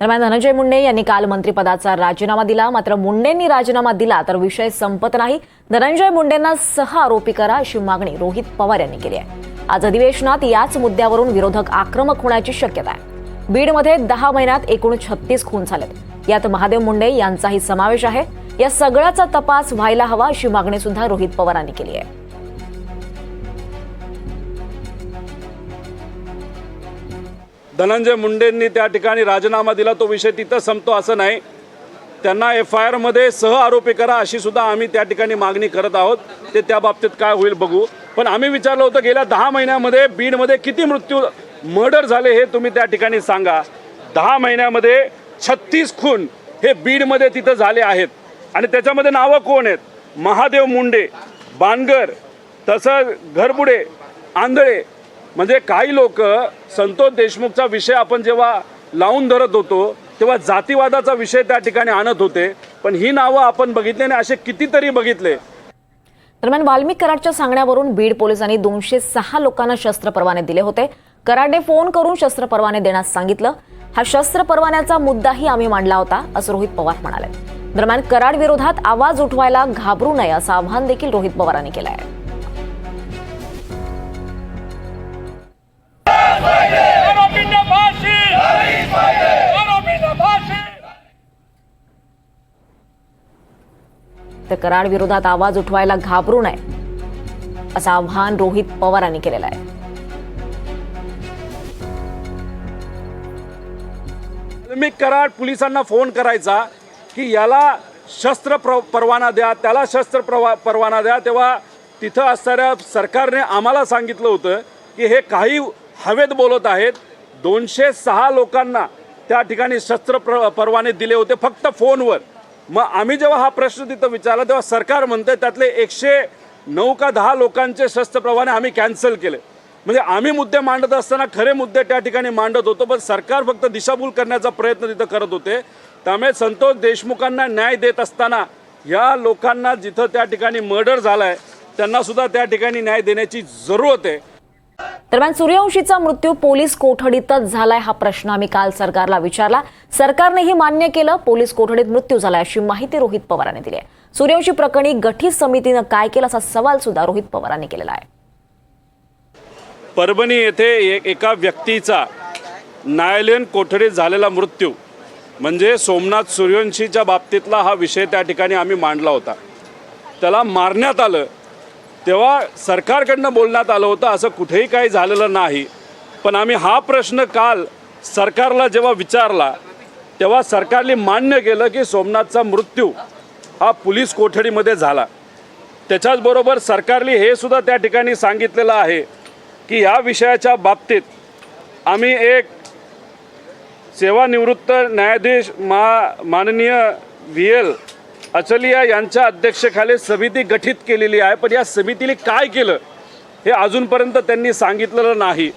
दरम्यान धनंजय मुंडे यांनी काल मंत्रिपदाचा राजीनामा दिला. मात्र मुंडेंनी राजीनामा दिला तर विषय संपत नाही. धनंजय मुंडेंना सह आरोपी करा अशी मागणी रोहित पवार यांनी केली आहे. आज अधिवेशनात याच मुद्द्यावरून विरोधक आक्रमक होण्याची शक्यता आहे. बीडमध्ये दहा महिन्यात एकूण छत्तीस खून झालेत. यात महादेव मुंडे यांचाही समावेश आहे. या सगळ्याचा तपास व्हायला हवा अशी मागणी सुद्धा रोहित पवारांनी केली आहे. धनंजय मुंडेंनी त्या ठिकाणी राजीनामा दिला तो विषय तिथं संपतो असं नाही. त्यांना एफ आय आरमध्ये सह आरोपी करा अशी सुद्धा आम्ही त्या ठिकाणी मागणी करत आहोत. ते त्या बाबतीत काय होईल बघू. पण आम्ही विचारलं होतं गेल्या दहा महिन्यामध्ये बीडमध्ये किती मृत्यू मर्डर झाले हे तुम्ही त्या ठिकाणी सांगा. दहा महिन्यामध्ये छत्तीस खून हे बीडमध्ये तिथं झाले आहेत. आणि त्याच्यामध्ये नावं कोण आहेत? महादेव मुंडे बानगर तसं घरबुडे आंधळे म्हणजे काही लोक संतोष देशमुखचा विषय आपण जेव्हा लावून धरत होतो तेव्हा जातीवादाचा विषय त्या ठिकाणी आणत होते. पण ही नावं आपण बघितली आणि असे कितीतरी बघितले. दरम्यान वाल्मिक कराडच्या सांगण्यावरून बीड पोलिसांनी दोनशे सहा लोकांना शस्त्र परवाने दिले होते. कराडने फोन करून शस्त्र परवाने देण्यास सांगितलं. हा शस्त्र परवान्याचा मुद्दाही आम्ही मांडला होता असं रोहित पवार म्हणाले. दरम्यान कराड विरोधात आवाज उठवायला घाबरू नये असं आवाहन देखील रोहित पवारांनी केलं आहे. तर कराड विरोधात आवाज उठवायला घाबरू नये असं आव्हान रोहित पवारांनी केलेलं आहे. मी कराड पोलिसांना फोन करायचा की याला शस्त्र प्र परवाना द्या त्याला शस्त्र प्रवा परवाना द्या. तेव्हा तिथं असणाऱ्या सरकारने आम्हाला सांगितलं होतं की हे काही हवेत बोलत आहेत. दोनशे सहा लोकांना त्या ठिकाणी शस्त्र प्र परवाने दिले होते फक्त फोनवर. मग आम्ही जेव्हा हा प्रश्न तिथं विचारला तेव्हा सरकार म्हणतं त्यातले एकशे नऊ का दहा लोकांचे शस्त्र परवाने आम्ही कॅन्सल केले. म्हणजे आम्ही मुद्दे मांडत असताना खरे मुद्दे त्या ठिकाणी मांडत होतो पण सरकार फक्त दिशाभूल करण्याचा प्रयत्न तिथं करत होते. त्यामुळे संतोष देशमुखांना न्याय देत असताना या लोकांना जिथं त्या ठिकाणी मर्डर झाला आहे त्यांनासुद्धा त्या ठिकाणी न्याय देण्याची जरूरत आहे. दरम्यान सूर्यवंशीचा मृत्यू पोलीस कोठडीतच झालाय हा प्रश्न आम्ही काल सरकारला विचारला. सरकारनेही मान्य केलं पोलीस कोठडीत मृत्यू झालाय अशी माहिती रोहित पवारांनी दिली आहे. सूर्यवंशी प्रकरणी गठीत समितीनं काय केलं असा सवाल सुद्धा रोहित पवारांनी केलेला आहे. परभणी येथे एक एका व्यक्तीचा न्यायालयीन कोठडीत झालेला मृत्यू म्हणजे सोमनाथ सूर्यवंशीच्या बाबतीतला हा विषय त्या ठिकाणी आम्ही मांडला होता. त्याला मारण्यात आलं. तेव्हा सरकारकडनं बोलण्यात आलं होतं असं कुठेही काही झालेलं नाही. पण आम्ही हा प्रश्न काल सरकारला जेव्हा विचारला तेव्हा सरकारने मान्य केलं की सोमनाथचा मृत्यू हा पोलीस कोठडीमध्ये झाला. त्याच्याचबरोबर सरकारने हे सुद्धा त्या ठिकाणी सांगितलेलं आहे की या विषयाच्या बाबतीत आम्ही एक सेवानिवृत्त न्यायाधीश मा माननीय व्ही एल अचलिया यांच्या अध्यक्षतेखाली समिती गठीत केलेली आहे. पण या समितीने काय केलं हे अजूनपर्यंत त्यांनी सांगितलेलं नाही.